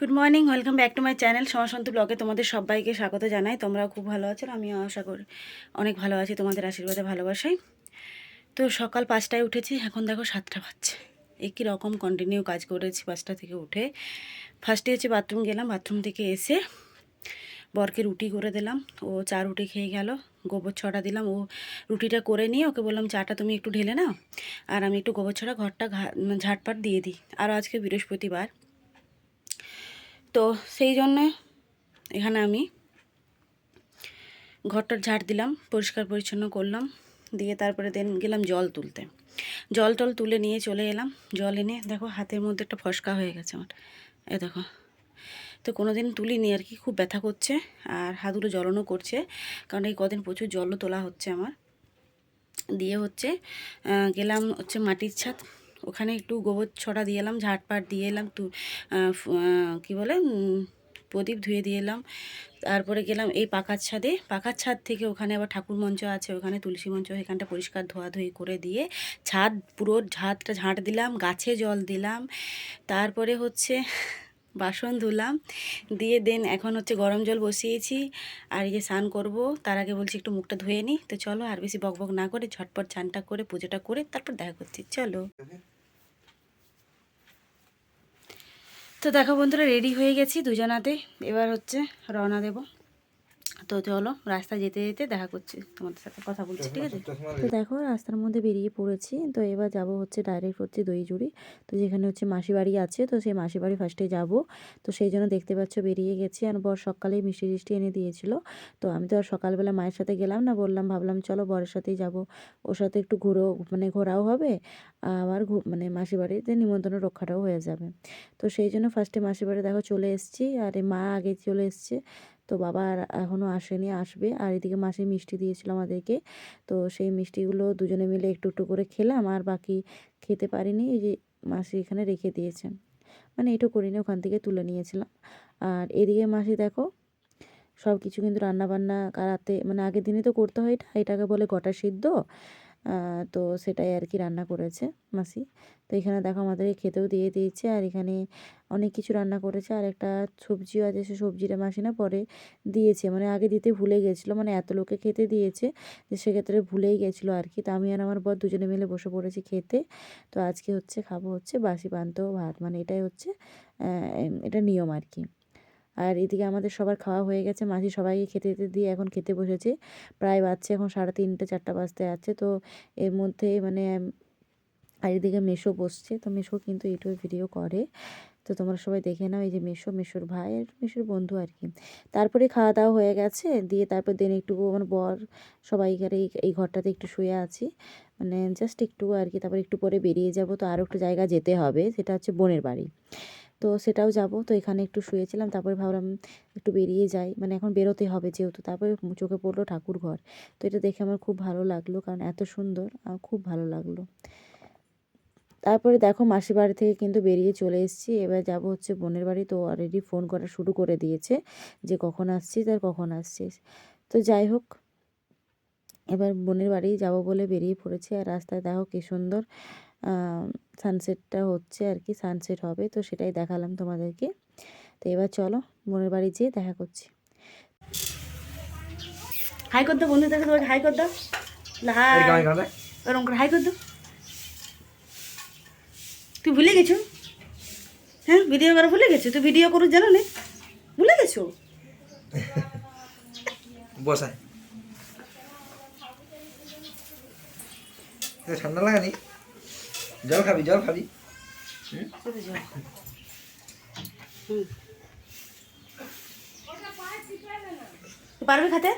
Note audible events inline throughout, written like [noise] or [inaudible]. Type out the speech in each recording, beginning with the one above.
Good morning welcome back to my channel সমাসন্ত ব্লগে তোমাদের সবাইকে স্বাগত জানাই। তোমরাও খুব ভালো আছো, আমিও আশা করি অনেক ভালো আছি তোমাদের আশীর্বাদে ভালোবাসাই তো সকাল পাঁচটায় উঠেছি, এখন দেখো সাতটা বাজছে। একই রকম কন্টিনিউ কাজ করেছি পাঁচটা থেকে উঠে। ফার্স্টে হচ্ছে বাথরুম গেলাম বাথরুম থেকে এসে বরকে রুটি করে দিলাম। ও চা রুটি খেয়ে গেল, গোবর ছড়া দিলাম। ও রুটিটা করে নিয়ে ওকে বললাম, চাটা তুমি একটু ঢেলে নাও, আর আমি একটু গোবর ছড়া, ঘরটা ঝাটপাট দিয়ে দিই। আর আজকে বৃহস্পতিবার। তো সেই জন্যে এখানে আমি ঘরটার ঝাড় দিলাম, পরিষ্কার পরিচ্ছন্ন করলাম, দিয়ে তারপরে দেন গেলাম জল তুলতে। জল টল তুলে নিয়ে চলে এলাম, জল এনে দেখো হাতের মধ্যে একটা ফসকা হয়ে গেছে আমার। এ দেখো, তো কোনো দিন তুলিনি আর কি, খুব ব্যথা করছে আর হাতগুলো জ্বলনও করছে, কারণ এই কদিন প্রচুর জলও তোলা হচ্ছে আমার। দিয়ে হচ্ছে গেলাম হচ্ছে মাটির ছাদ। ওখানে একটু গোবর ছড়া দিয়ে এলাম ঝাড়পাট দিয়ে এলাম, তু কী বলে প্রদীপ ধুয়ে দিয়ে এলাম। তারপরে গেলাম এই পাকার ছাদে। পাকার ছাদ থেকে ওখানে আবার ঠাকুর মঞ্চ আছে, ওখানে তুলসী মঞ্চ এখানটা পরিষ্কার ধোয়াধুয়ি করে দিয়ে ছাদ পুরো ছাদটা ঝাঁট দিলাম, গাছে জল দিলাম। তারপরে হচ্ছে বাসন ধুলাম, দিয়ে দেন এখন হচ্ছে গরম জল বসিয়েছি আর এই যে স্নান করব। তার আগে বলছি একটু মুখটা ধুয়ে নিই। তো চলো আর বেশি বকবক না করে ঝটপট চানটা করে, পুজোটা করে তারপর দেখা করছি। চলো। তো দেখো বন্ধুরা রেডি হয়ে গেছি দুজনাতে। এবার হচ্ছে রওনা দেব। তো চলো রাস্তায় যেতে যেতে দেখা করছি তোমাদের সাথে কথা বলছি ঠিক আছে? তো দেখো রাস্তার মধ্যে বেরিয়ে পড়েছি তো এবার যাব হচ্ছে ডাইরেক্ট হচ্ছে দইজুড়ি তো যেখানে হচ্ছে মাসি বাড়ি আছে তো সেই মাসি বাড়ি ফার্স্টে যাব তো সেই জন্য দেখতে পাচ্ছ বেরিয়ে গেছি আর বর সকালেই মিষ্টি টিষ্টি এনে দিয়েছিল তো আমি তো আর সকালবেলা মায়ের সাথে গেলাম না বললাম ভাবলাম চলো বরের সাথেই যাব ওর সাথে একটু ঘুরো মানে ঘোরাও হবে আবার ঘু- মানে মাসি বাড়িতে নিমন্ত্রণ রক্ষাটাও হয়ে যাবে তো সেই জন্য ফার্স্টে মাসি বাড়ি দেখো চলে এসেছি আর মা আগে চলে এসছে তো বাবা আর এখনও আসেনি, আসবে। আর এদিকে মাসি মিষ্টি দিয়েছিল আমাদেরকে। তো সেই মিষ্টিগুলো দুজনে মিলে একটু একটু করে খেলাম। আর বাকি খেতে পারিনি। এই যে মাসি এখানে রেখে দিয়েছেন মানে এটু করিনি, ওখান থেকে তুলে নিয়েছিলাম। আর এদিকে মাসি দেখো সব কিছু কিন্তু রান্নাবান্না রাতে মানে আগের দিনে তো করতে হয় এটা। এটাকে বলে গোটা সিদ্ধ। তো সেটাই আর কি রান্না করেছে মাসি। তো এখানে দেখো আমাদেরকে খেতেও দিয়ে দিয়েছে আর এখানে অনেক কিছু রান্না করেছে আর একটা সবজিও আছে, সে সবজিটা মাসি না পরে দিয়েছে। মানে আগে দিতে ভুলে গেছিল মানে এত লোকে খেতে দিয়েছে যে সেক্ষেত্রে ভুলেই গেছিল আর কি তো আমি আর আমার বর দুজনে মিলে বসে পড়েছি খেতে। তো আজকে হচ্ছে খাব হচ্ছে বাসি পান্ত ভাত মানে এটাই হচ্ছে এটা নিয়ম আর কি আর এদিকে আমাদের সবার খাওয়া হয়ে গেছে। মাসি সবাইকে খেতে খেতে দিয়ে এখন খেতে বসেছে। প্রায় বাচ্চা এখন সাড়ে তিনটে, চারটা বাজতে যাচ্ছে তো এর মধ্যে মানে আর এদিকে মেশো বসছে। তো মেশো কিন্তু ইউটিউবে ভিডিও করে। তো তোমরা সবাই দেখে নাও, এই যে মেশো, মেশোর ভাই আর মেশোর বন্ধু আর কি। তারপরে খাওয়া দাওয়া হয়ে গেছে। দিয়ে তারপর দিন একটু আমার বর সবাই এখানে এই ঘরটাতে একটু শুয়ে আছি। মানে জাস্ট একটু আর কি, তারপর একটু পরে বেরিয়ে যাব। তো আরও একটু জায়গা যেতে হবে। সেটা হচ্ছে বোনের বাড়ি। তো সেটাও যাব। তো এখানে একটু শুয়েছিলাম, তারপরে ভাবলাম একটু বেরিয়ে যাই। মানে এখন বেরোতে হবে যেহেতু, তারপরে চোখে পড়ল ঠাকুর ঘর। তো এটা দেখে আমার খুব ভালো লাগল, কারণ এত সুন্দর আর খুব ভালো লাগল। তারপরে দেখো মাসির বাড়ি থেকে কিন্তু বেরিয়ে চলে এসেছি। এবার যাব হচ্ছে বোনের বাড়ি। তো অলরেডি ফোন করা শুরু করে দিয়েছে যে কখন আসছিস আর কখন আসছিস। তো যাই হোক, এবার বোনের বাড়ি যাব বলে বেরিয়ে পড়েছি। আর রাস্তায় দেখো কি সুন্দর সানসেটটা হচ্ছে আর কি সানসেট হবে। তো সেটাই দেখালাম তোমাদেরকে। তো এবার চলো বোনের বাড়ি যেয়ে দেখা করছি। হাই করতো বন্ধু দেখে তোমাকে হাই করতো হাই ওরকম করে হাই করতো তুই ভুলে গেছো? হ্যাঁ ভিডিও করা ভুলে গেছো? তুই ভিডিও করো জানো না? ভুলে গেছো? [laughs] বসায় এ ঠান্ডা লাগানি? জল খাবি জল খাবি। পারবি খাতে?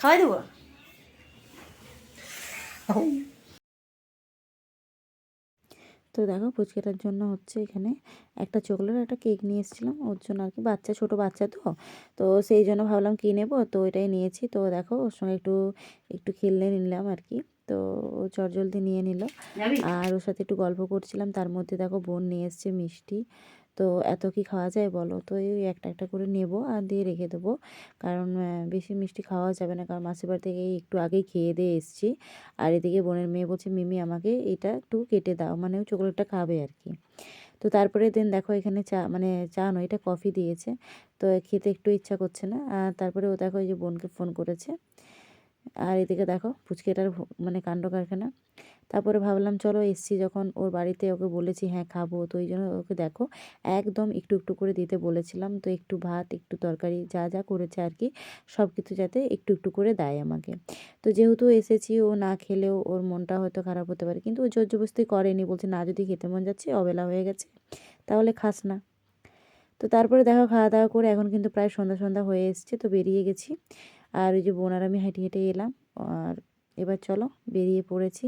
খাওয়াই দেবো। তো দেখো ফুচকাটার জন্য হচ্ছে এখানে একটা চকলেট একটা কেক নিয়ে এসেছিলাম। ওর জন্য আর কি বাচ্চা ছোট বাচ্চা তো। তো সেই জন্য ভাবলাম কী নেব? তো এটাই নিয়েছি। তো দেখো ওর সঙ্গে একটু একটু খেললে নিলাম আর কি। তো ও চটজলদি নিয়ে নিল। আর ওর সাথে একটু গল্প করছিলাম তার মধ্যে দেখো বোন নিয়ে এসছে মিষ্টি। তো এত কি খাওয়া যায় বলো? তো এই একটা একটা করে নেব আর দিয়ে রেখে দেবো। কারণ বেশি মিষ্টি খাওয়া যাবে না কারণ মাসির বাড়ি থেকে একটু আগেই খেয়ে দিয়ে এসেছি। আর এদিকে বোনের মেয়ে বলছে মিমি আমাকে এটা একটু কেটে দাও। মানে ও চকলেটটা খাবে আর কি। তো তারপরে দিন দেখো এখানে চা মানে চা নয় এটা কফি দিয়েছে। তো খেতে একটু ইচ্ছা করছে না। আর তারপরে ও দেখো এই যে বোনকে ফোন করেছে। আর এদিকে দেখো পুচকেটার মানে কাণ্ড কারখানা। তারপরে ভাবলাম, চলো এসছি যখন ওর বাড়িতে ওকে বলেছি হ্যাঁ খাব। তো ওই জন্য ওকে দেখো একদম একটু একটু করে দিতে বলেছিলাম। তো একটু ভাত, একটু তরকারি, যা যা করেছে আর কি, সব কিছু যাতে একটু একটু করে দেয় আমাকে। তো যেহেতু এসেছি, ও না খেলেও ওর মনটা হয়তো খারাপ হতে পারে। কিন্তু ও জোর জবস্তি করেনি, বলছে, না, যদি খেতে মন যাচ্ছে, অবেলা হয়ে গেছে, তাহলে খাস না। তো তারপরে দেখো খাওয়া দাওয়া করে এখন কিন্তু প্রায় সন্ধ্যা সন্ধ্যা হয়ে এসছে, তো বেরিয়ে গেছি। আর ওই যে বোন আর আমি হেঁটে হেঁটে এলাম। আর এবার চলো বেরিয়ে পড়েছি।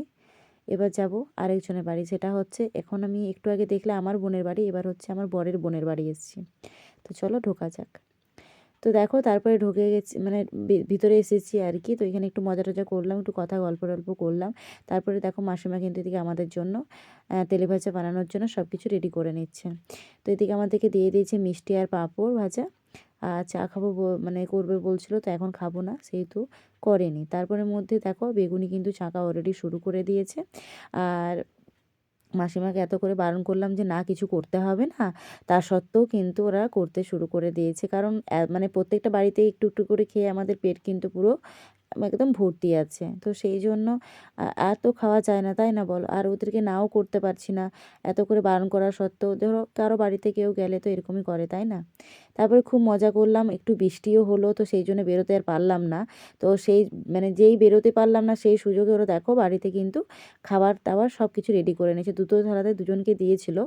এবার যাব আরেকজনের বাড়ি, সেটা হচ্ছে এখন আমি একটু আগে দেখলে আমার বোনের বাড়ি, এবার হচ্ছে আমার বরের বোনের বাড়ি এসেছি। তো চলো ঢোকা যাক। তো দেখো তারপরে ঢুকে গেছি মানে ভিতরে এসেছি আর কি। তো এখানে একটু মজা টজা করলাম, একটু কথা গল্প টল্প করলাম। তারপরে দেখো মাসিমা কিন্তু এদিকে আমাদের জন্য তেলে ভাজা বানানোর জন্য সব কিছু রেডি করে নিচ্ছে। তো এদিকে আমাদেরকে দিয়ে দিয়েছে মিষ্টি আর পাঁপড় ভাজা। চা খাব মানে করবে বলছিল, তো এখন খাব না, সেহেতু করেনি। তারপরে মধ্যে দেখো, বেগুনি কিন্তু চাকা অলরেডি শুরু করে দিয়েছে। আর মাসিমাকে এত করে বারণ করলাম যে, না, কিছু করতে হবে না। তা সত্ত্বেও কিন্তু ওরা করতে শুরু করে দিয়েছে। কারণ মানে প্রত্যেকটা বাড়িতে একটু একটু করে খেয়ে আমাদের পেট কিন্তু পুরো একদম ভর্তি আছে। তো সেই জন্য এত খাওয়া যায় না, তাই না বলো? আর ওদেরকে নাও করতে পারছি না, এত করে বারণ করা সত্ত্বেও ধরো কারও বাড়িতে কেউ গেলে তো এরকমই করে, তাই না? তারপরে খুব মজা করলাম, একটু বৃষ্টিও হলো, তো সেই জন্য বেরোতে আর পারলাম না। তো সেই মানে যেই বেরোতে পারলাম না, সেই সুযোগে ওরা দেখো বাড়িতে কিন্তু খাবার দাবার সব কিছু রেডি করে নিয়েছে। দুটো থালাতে দুজনকে দিয়েছিল,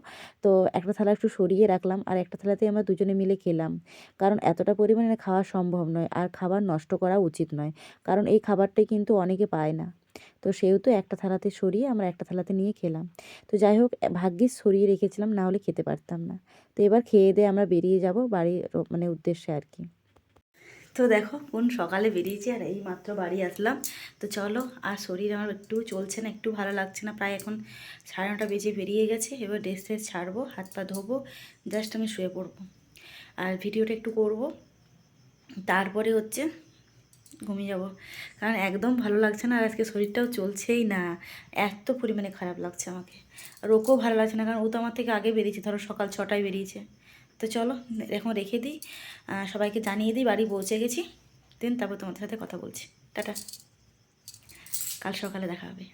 তো একটা থালা একটু সরিয়ে রাখলাম, আর একটা থালাতে আমরা দুজনে মিলে খেলাম। কারণ এতটা পরিমাণে খাওয়া সম্ভব নয়, আর খাবার নষ্ট করা উচিত নয়। কারণ এই খাবারটাই কিন্তু অনেকে পায় না। তো সেহেতু একটা থালাতে সরিয়ে আমরা একটা থালাতে নিয়ে খেলাম। তো যাই হোক ভাগ্যিস সরিয়ে রেখেছিলাম, না হলে খেতে পারতাম না। তো এবার খেয়ে দিয়ে আমরা বেরিয়ে যাব বাড়ির মানে উদ্দেশ্যে আর কি। তো দেখো কোন সকালে বেরিয়েছি আর এই মাত্র বাড়ি আসলাম। তো চলো, আর শরীর আমার একটু চলছে না, একটু ভালো লাগছে না। প্রায় এখন সাড়ে নটা বেজে বেরিয়ে গেছে। এবার ড্রেস ট্রেস ছাড়বো, হাত পা ধোবো জাস্ট আমি শুয়ে পড়ব। আর ভিডিওটা একটু করব। তারপরে হচ্ছে ঘুমিয়ে যাব। কারণ একদম ভালো লাগছে না আর আজকে শরীরটাও চলছেই না। এত পরিমাণে খারাপ লাগছে আমাকে। আর ওকেও ভালো লাগছে না, কারণ ও তো আমার থেকে আগে বেরিয়েছে, ধরো সকাল ছটায় বেরিয়েছে। তো চলো, এখন রেখে দিই সবাইকে জানিয়ে দিই, বাড়ি পৌঁছে গেছি, দেন তারপর তোমাদের সাথে কথা বলছি। টাটা। কাল সকালে দেখা হবে।